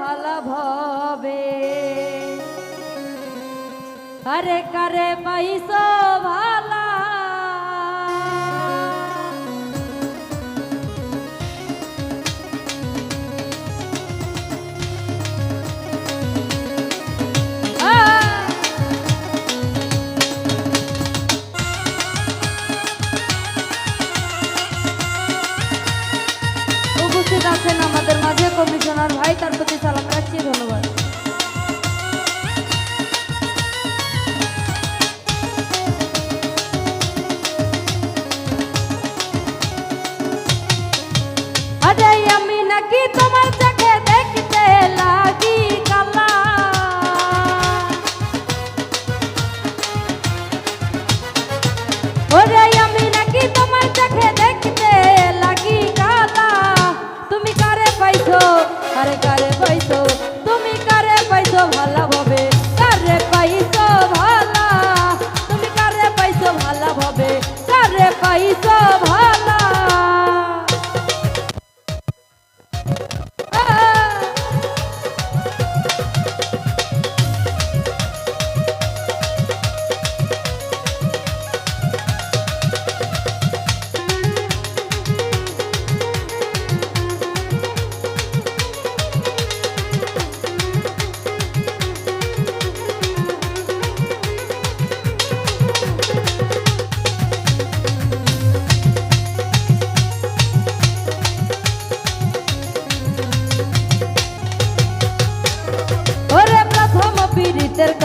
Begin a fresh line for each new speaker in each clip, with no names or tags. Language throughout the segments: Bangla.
ভালা ভবে। আরে কারে পাইছো ভালা Marwah Haitar Putih Salam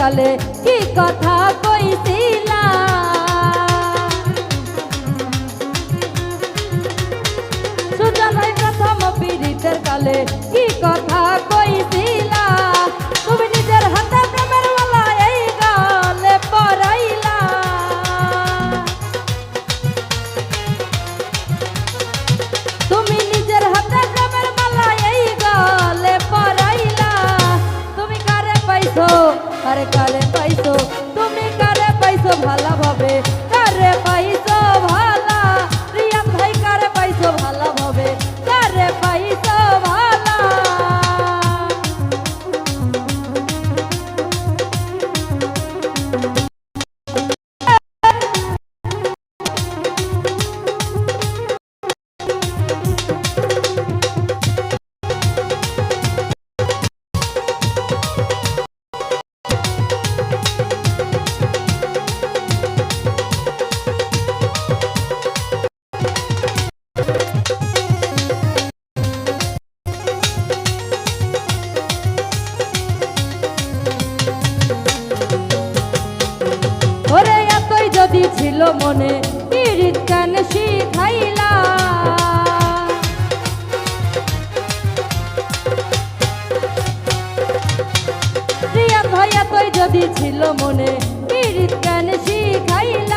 কালে কি কথা কইছিলা? সুজন প্রথম পীড়িতের কালে ছিল মনে পীড়িত শিখাইলা। প্রিয়া ভয়া তৈ যদি ছিল মনে পীড়িত কেন শিখাইলা।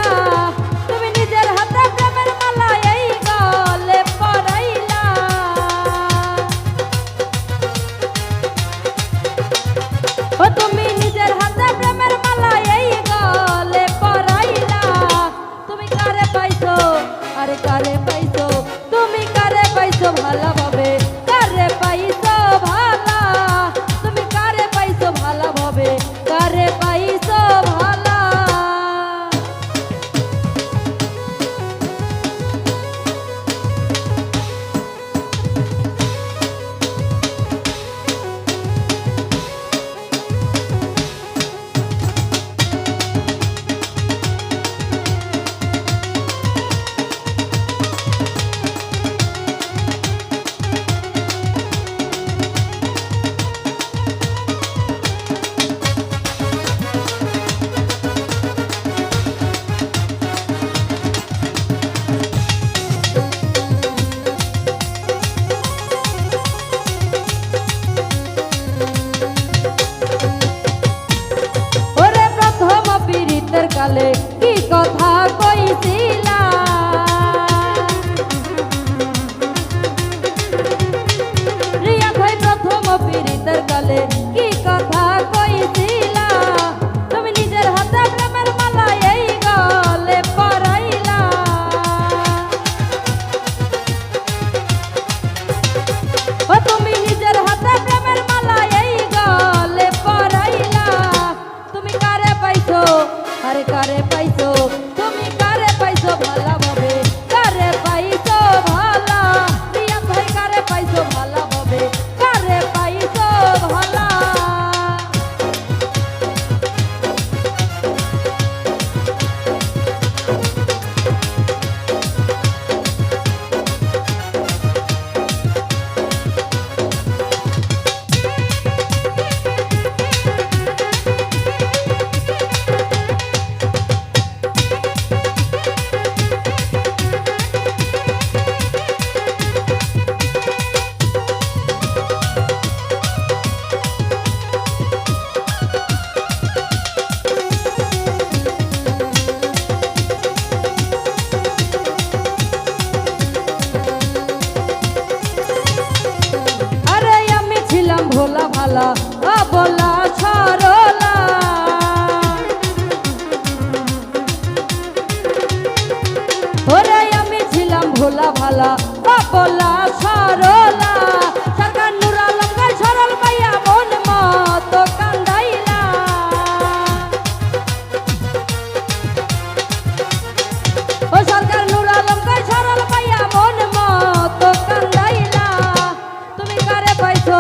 পাইছো?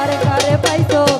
আরে কারে পাইছো?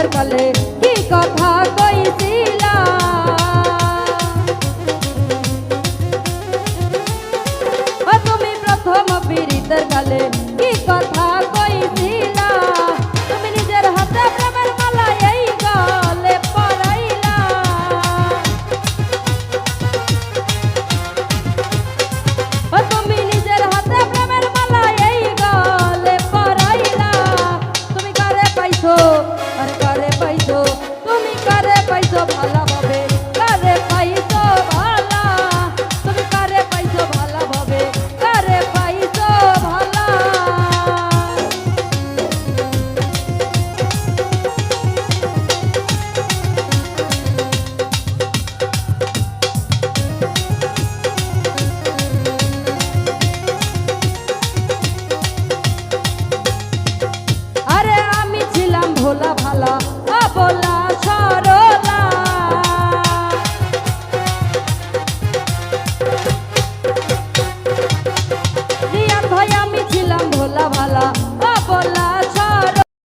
পীড়িতের কালে